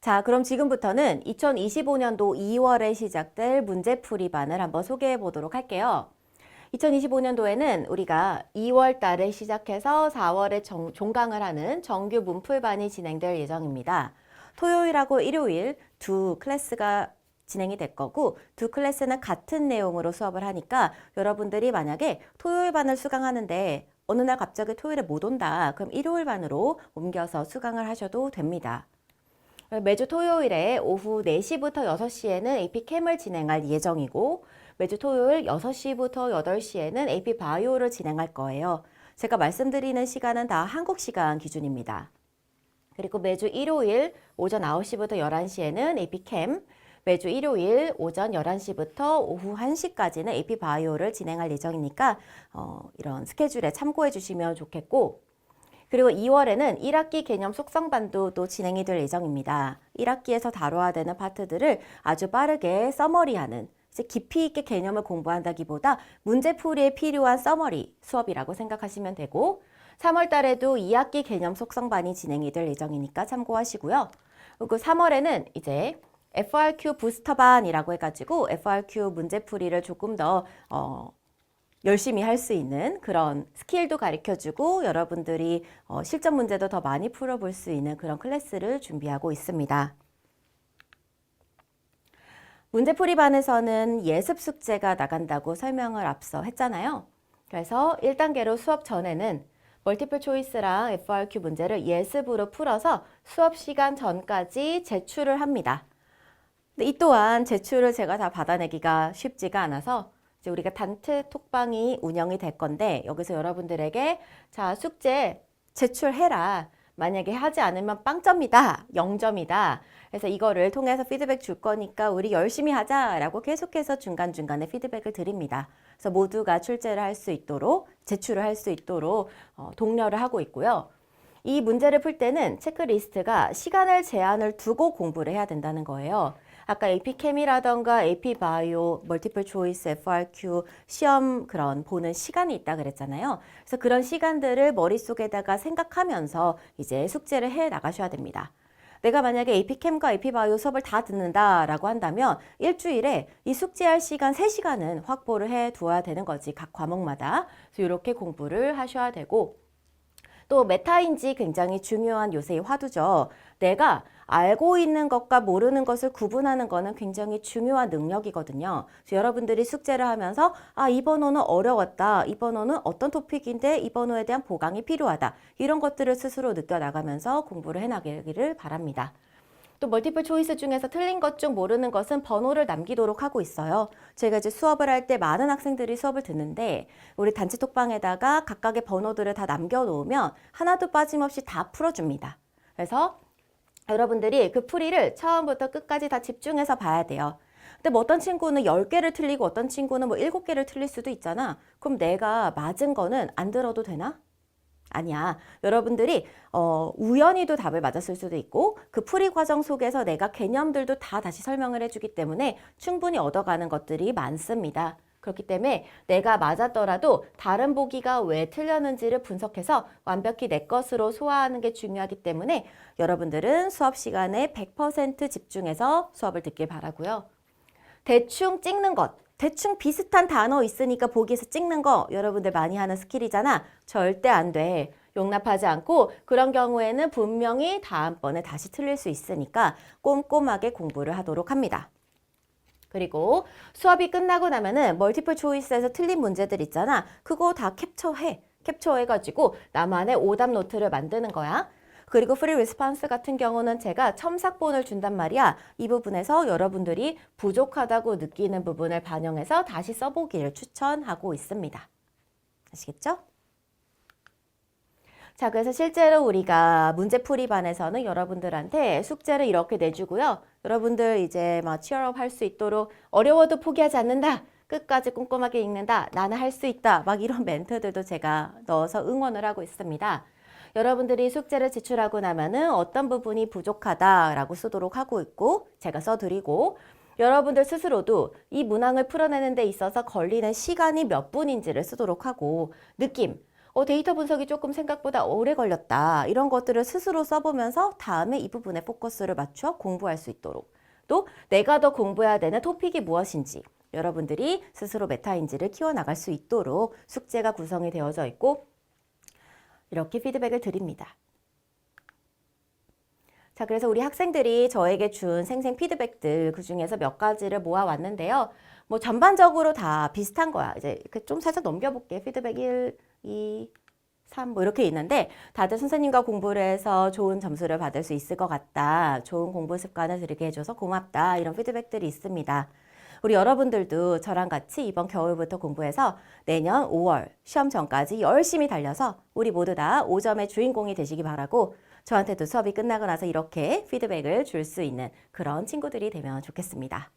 자, 그럼 지금부터는 2025년도 2월에 시작될 문제풀이반을 한번 소개해 보도록 할게요. 2025년도에는 우리가 2월 달에 시작해서 4월에 정- 종강을 하는 정규 문풀반이 진행될 예정입니다. 토요일하고 일요일 두 클래스가 진행이 될 거고 두 클래스는 같은 내용으로 수업을 하니까 여러분들이 만약에 토요일 반을 수강하는데 어느 날 갑자기 토요일에 못 온다. 그럼 일요일 반으로 옮겨서 수강을 하셔도 됩니다. 매주 토요일에 오후 4시부터 6시에는 AP 캠을 진행할 예정이고 매주 토요일 6시부터 8시에는 AP 바이오를 진행할 거예요. 제가 말씀드리는 시간은 다 한국 시간 기준입니다. 그리고 매주 일요일 오전 9시부터 11시에는 AP 캠, 매주 일요일 오전 11시부터 오후 1시까지는 AP 바이오를 진행할 예정이니까 어, 이런 스케줄에 참고해 주시면 좋겠고 그리고 2월에는 1학기 개념 속성반도 또 진행이 될 예정입니다. 1학기에서 다뤄야 되는 파트들을 아주 빠르게 서머리하는 이제 깊이 있게 개념을 공부한다기보다 문제풀이에 필요한 서머리 수업이라고 생각하시면 되고 3월 달에도 2학기 개념 속성반이 진행이 될 예정이니까 참고하시고요. 그리고 3월에는 이제 FRQ 부스터반이라고 해가지고 FRQ 문제풀이를 조금 더 어, 열심히 할 수 있는 그런 스킬도 가르쳐 주고 여러분들이 어, 실전 문제도 더 많이 풀어볼 수 있는 그런 클래스를 준비하고 있습니다. 문제풀이반에서는 예습 숙제가 나간다고 설명을 앞서 했잖아요. 그래서 1단계로 수업 전에는 멀티플 초이스랑 FRQ 문제를 예습으로 풀어서 수업 시간 전까지 제출을 합니다. 이 또한 제출을 제가 다 받아내기가 쉽지가 않아서 이제 우리가 단체 톡방이 운영이 될 건데 여기서 여러분들에게 자 숙제 제출해라. 만약에 하지 않으면 빵점이다, 0점이다. 그래서 이거를 통해서 피드백 줄 거니까 우리 열심히 하자라고 계속해서 중간중간에 피드백을 드립니다. 그래서 모두가 출제를 할 수 있도록, 제출을 할 수 있도록 어, 독려를 하고 있고요. 이 문제를 풀 때는 체크리스트가 시간을 제한을 두고 공부를 해야 된다는 거예요. 아까 AP 캠이라던가 AP 바이오, 멀티플 초이스, FRQ 시험 그런 보는 시간이 있다 그랬잖아요. 그래서 그런 시간들을 머릿속에다가 생각하면서 이제 숙제를 해 나가셔야 됩니다. 내가 만약에 AP 캠과 AP 바이오 수업을 다 듣는다라고 한다면 일주일에 이 숙제할 시간 3시간은 확보를 해 두어야 되는 거지 각 과목마다. 그래서 이렇게 공부를 하셔야 되고 또 메타인지 굉장히 중요한 요새의 화두죠. 내가 알고 있는 것과 모르는 것을 구분하는 것은 굉장히 중요한 능력이거든요. 그래서 여러분들이 숙제를 하면서 아, 이 번호는 어려웠다. 이 번호는 어떤 토픽인데 이 번호에 대한 보강이 필요하다. 이런 것들을 스스로 느껴 나가면서 공부를 해 나가기를 바랍니다. 또 멀티플 초이스 중에서 틀린 것 중 모르는 것은 번호를 남기도록 하고 있어요. 제가 이제 수업을 할 때 많은 학생들이 수업을 듣는데 우리 단체 톡방에다가 각각의 번호들을 다 남겨놓으면 하나도 빠짐없이 다 풀어줍니다. 그래서 여러분들이 그 풀이를 처음부터 끝까지 다 집중해서 봐야 돼요. 근데 뭐 어떤 친구는 10개를 틀리고 어떤 친구는 뭐 7개를 틀릴 수도 있잖아. 그럼 내가 맞은 거는 안 들어도 되나? 아니야. 여러분들이 어, 우연히도 답을 맞았을 수도 있고 그 풀이 과정 속에서 내가 개념들도 다 다시 설명을 해주기 때문에 충분히 얻어가는 것들이 많습니다. 그렇기 때문에 내가 맞았더라도 다른 보기가 왜 틀렸는지를 분석해서 완벽히 내 것으로 소화하는 게 중요하기 때문에 여러분들은 수업 시간에 100% 집중해서 수업을 듣길 바라고요. 대충 찍는 것. 대충 비슷한 단어 있으니까 보기에서 찍는 거 여러분들 많이 하는 스킬이잖아. 절대 안 돼. 용납하지 않고 그런 경우에는 분명히 다음번에 다시 틀릴 수 있으니까 꼼꼼하게 공부를 하도록 합니다. 그리고 수업이 끝나고 나면은 멀티플 초이스에서 틀린 문제들 있잖아. 그거 다 캡처해. 캡처해가지고 나만의 오답 노트를 만드는 거야. 그리고 프리 리스판스 같은 경우는 제가 첨삭본을 준단 말이야. 이 부분에서 여러분들이 부족하다고 느끼는 부분을 반영해서 다시 써보기를 추천하고 있습니다. 아시겠죠? 자, 그래서 실제로 우리가 문제풀이 반에서는 여러분들한테 숙제를 이렇게 내주고요. 여러분들 이제 막 취업 할 수 있도록 어려워도 포기하지 않는다. 끝까지 꼼꼼하게 읽는다. 나는 할 수 있다. 막 이런 멘트들도 제가 넣어서 응원을 하고 있습니다. 여러분들이 숙제를 제출하고 나면은 어떤 부분이 부족하다라고 쓰도록 하고 있고 제가 써드리고 여러분들 스스로도 이 문항을 풀어내는 데 있어서 걸리는 시간이 몇 분인지를 쓰도록 하고 느낌 어, 데이터 분석이 조금 생각보다 오래 걸렸다. 이런 것들을 스스로 써보면서 다음에 이 부분에 포커스를 맞춰 공부할 수 있도록. 또 내가 더 공부해야 되는 토픽이 무엇인지 여러분들이 스스로 메타인지를 키워나갈 수 있도록 숙제가 구성이 되어져 있고 이렇게 피드백을 드립니다. 자, 그래서 우리 학생들이 저에게 준 생생 피드백들 그 중에서 몇 가지를 모아왔는데요. 뭐 전반적으로 다 비슷한 거야. 이제 좀 살짝 넘겨볼게. 피드백 1, 2, 3, 뭐 이렇게 있는데 다들 선생님과 공부를 해서 좋은 점수를 받을 수 있을 것 같다. 좋은 공부 습관을 들이게 해줘서 고맙다. 이런 피드백들이 있습니다. 우리 여러분들도 저랑 같이 이번 겨울부터 공부해서 내년 5월 시험 전까지 열심히 달려서 우리 모두 다 5점의 주인공이 되시기 바라고 저한테도 수업이 끝나고 나서 이렇게 피드백을 줄 수 있는 그런 친구들이 되면 좋겠습니다.